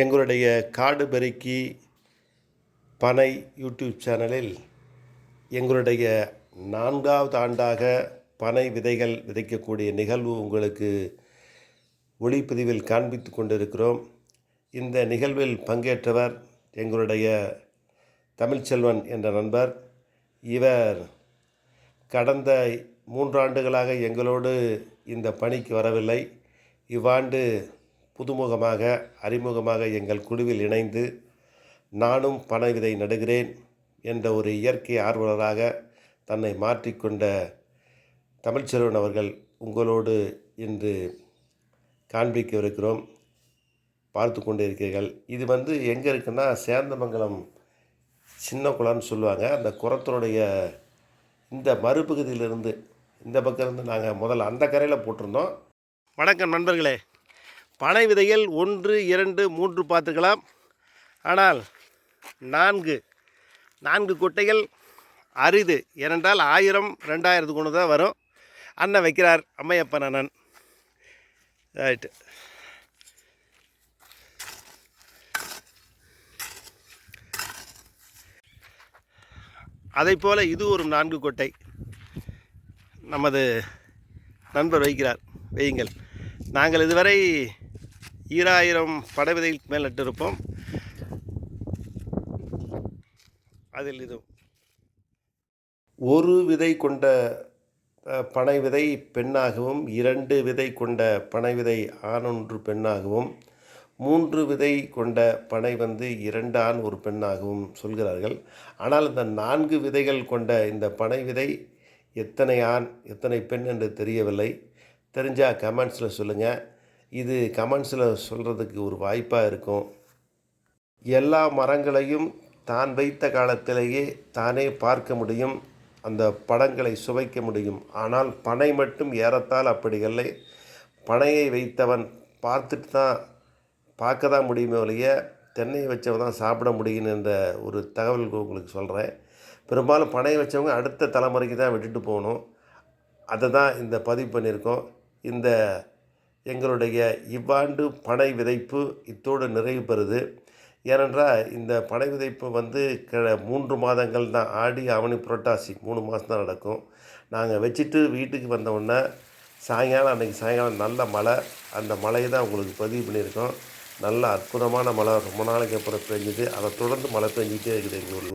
எங்களுடைய காடு பெருக்கி பனை யூடியூப் சேனலில் எங்களுடைய நான்காவது ஆண்டாக பனை விதைகள் விதைக்கக்கூடிய நிகழ்வு உங்களுக்கு ஒளிப்பதிவில் காண்பித்து கொண்டிருக்கிறோம். இந்த நிகழ்வில் பங்கேற்றவர் எங்களுடைய தமிழ்ச்செல்வன் என்ற நண்பர். இவர் கடந்த மூன்றாண்டுகளாக எங்களோடு இந்த பணிக்கு வரவில்லை. இவ்வாண்டு புதுமுகமாக அறிமுகமாக எங்கள் குழுவில் இணைந்து நானும் பனை விதை நடுகிறேன் என்ற ஒரு இயற்கை ஆர்வலராக தன்னை மாற்றிக்கொண்ட தமிழ்ச்செல்வன் அவர்கள் உங்களோடு இன்று காண்பிக்கவிருக்கிறோம். பார்த்து கொண்டு இருக்கிறீர்கள் இது வந்து எங்கே இருக்குன்னா சேந்தமங்கலம் சின்ன குளம்னு சொல்லுவாங்க. அந்த குளத்தினுடைய இந்த மறுபகுதியிலிருந்து இந்த பக்கம் இருந்து நாங்கள் முதல்ல அந்த கரையில் போட்டிருந்தோம். வணக்கம் நண்பர்களே. பனை விதைகள் ஒன்று இரண்டு மூன்று பார்த்துக்கலாம். ஆனால் நான்கு நான்கு கொட்டைகள் அரிது. ஏனென்றால் ஆயிரம் ரெண்டாயிரத்துக்கு ஒன்று தான் வரும். அண்ணன் வைக்கிறார் அம்மையப்பன் அண்ணன். ரைட்டு. அதை போல் இது ஒரு நான்கு கொட்டை. நமது நண்பர் வைக்கிறார். வையுங்கள். நாங்கள் இதுவரை ஈராயிரம் படவிதைக்கு மேல் நட்டிருப்போம் அதில் இது. ஒரு விதை கொண்ட பனை விதை பெண்ணாகவும் இரண்டு விதை கொண்ட பனை விதை ஆணொன்று பெண்ணாகவும் மூன்று விதை கொண்ட பனை வந்து இரண்டு ஆண் ஒரு பெண்ணாகவும் சொல்கிறார்கள். ஆனால் இந்த நான்கு விதைகள் கொண்ட இந்த பனை விதை எத்தனை ஆண் எத்தனை பெண் என்று தெரியவில்லை. தெரிஞ்சால் கமெண்ட்ஸில் சொல்லுங்கள் இது கமெண்ட்ஸில் சொல்கிறதுக்கு ஒரு வாய்ப்பாக இருக்கும். எல்லா மரங்களையும் தான் வைத்த காலத்திலேயே தானே பார்க்க முடியும். அந்த படங்களை சுவைக்க முடியும். ஆனால் பனை மட்டும் ஏறத்தால் அப்படி இல்லை. பனையை வைத்தவன் பார்த்துட்டு தான் பார்க்க தான் முடியுமே ஒழிய தென்னையை வச்சவன் தான் சாப்பிட முடியும் என்ற ஒரு தகவல் உங்களுக்கு சொல்கிறேன் பெரும்பாலும் பனையை வச்சவங்க அடுத்த தலைமுறைக்கு தான் விட்டுட்டு போகணும். அதை தான் இந்த பதிவு பண்ணியிருக்கோம். இந்த எங்களுடைய இவ்வாண்டு பனை விதைப்பு இத்தோடு நிறைவு பெறுது. ஏனென்றால் இந்த பனை விதைப்பு வந்து க மூன்று மாதங்கள் தான் ஆடி ஆவணி புரட்டாசி மூணு மாதம் தான் நடக்கும். நாங்கள் வச்சுட்டு வீட்டுக்கு வந்தவுடனே சாயங்காலம் அன்றைக்கி சாயங்காலம் நல்ல மழை. அந்த மழையை தான் உங்களுக்கு பதிவு பண்ணியிருக்கோம். நல்ல அற்புதமான மழை. ரொம்ப நாளைக்கு அப்புறம் பெஞ்சுது. அதை தொடர்ந்து மழை பெஞ்சிக்கிட்டே இருக்குது எங்கள் ஊரில்